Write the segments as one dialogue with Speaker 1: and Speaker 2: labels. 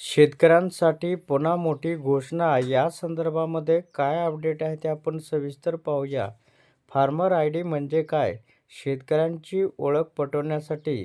Speaker 1: शेतकऱ्यांसाठी पुन्हा मोठी घोषणा. या संदर्भामध्ये काय अपडेट आहे ते आपण सविस्तर पाहूया. फार्मर आय डी म्हणजे काय? शेतकऱ्यांची ओळख पटवण्यासाठी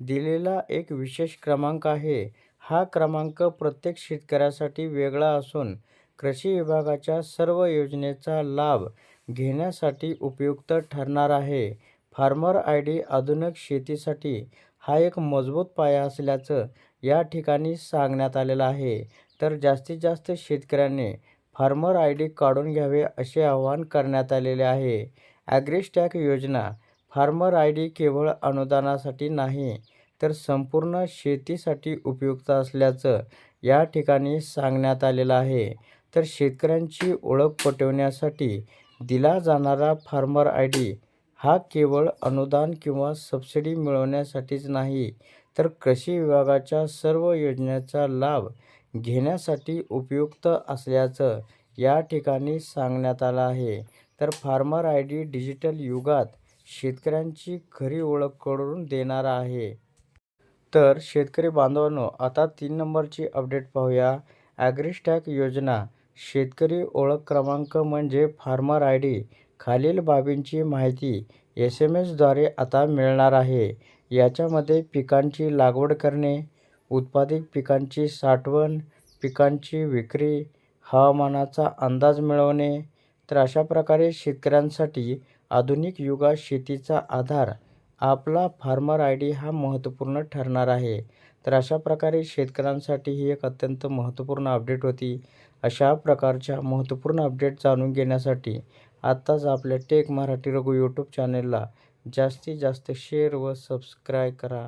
Speaker 1: दिलेला एक विशेष क्रमांक आहे. हा क्रमांक प्रत्येक शेतकऱ्यासाठी वेगळा असून कृषी विभागाच्या सर्व योजनेचा लाभ घेण्यासाठी उपयुक्त ठरणार आहे. फार्मर आय डी आधुनिक शेतीसाठी हा एक मजबूत पाया असल्याचं या ठिकाणी सांगण्यात आलेलं आहे. तर जास्तीत जास्त शेतकऱ्यांनी फार्मर आय डी काढून घ्यावे असे आवाहन करण्यात आलेले आहे. ॲग्रिस्टॅक योजना फार्मर आय डी केवळ अनुदानासाठी नाही तर संपूर्ण शेतीसाठी उपयुक्त असल्याचं या ठिकाणी सांगण्यात आलेलं आहे. तर शेतकऱ्यांची ओळख पटवण्यासाठी दिला जाणारा फार्मर आय डी हा केवळ अनुदान किंवा सबसिडी मिळवण्यासाठीच नाही तर कृषी विभागाच्या सर्व योजनेचा लाभ घेण्यासाठी उपयुक्त असल्याचं या ठिकाणी सांगण्यात आलं आहे. तर फार्मर आय डी डिजिटल युगात शेतकऱ्यांची खरी ओळख करून देणार आहे. तर शेतकरी बांधवांनो आता तीन नंबरची अपडेट पाहूया. ॲग्रिस्टॅक योजना शेतकरी ओळख क्रमांक म्हणजे फार्मर आय डी खालील बाबींची माहिती एस एम एसद्वारे आता मिळणार आहे. याच्यामध्ये पिकांची लागवड करणे उत्पादित पिकांची साठवण पिकांची विक्री हवामानाचा अंदाज मिळवणे तर अशा प्रकारे शेतकऱ्यांसाठी आधुनिक युगात शेतीचा आधार आपला फार्मर आय डी हा महत्त्वपूर्ण ठरणार आहे. तर अशा प्रकारे शेतकऱ्यांसाठी ही एक अत्यंत महत्त्वपूर्ण अपडेट होती. अशा प्रकारच्या महत्त्वपूर्ण अपडेट जाणून घेण्यासाठी आत्ताच आपल्या टेक मराठी रघु यूट्यूब चॅनेलला जास्तीत जास्त शेअर व सबस्क्राईब करा.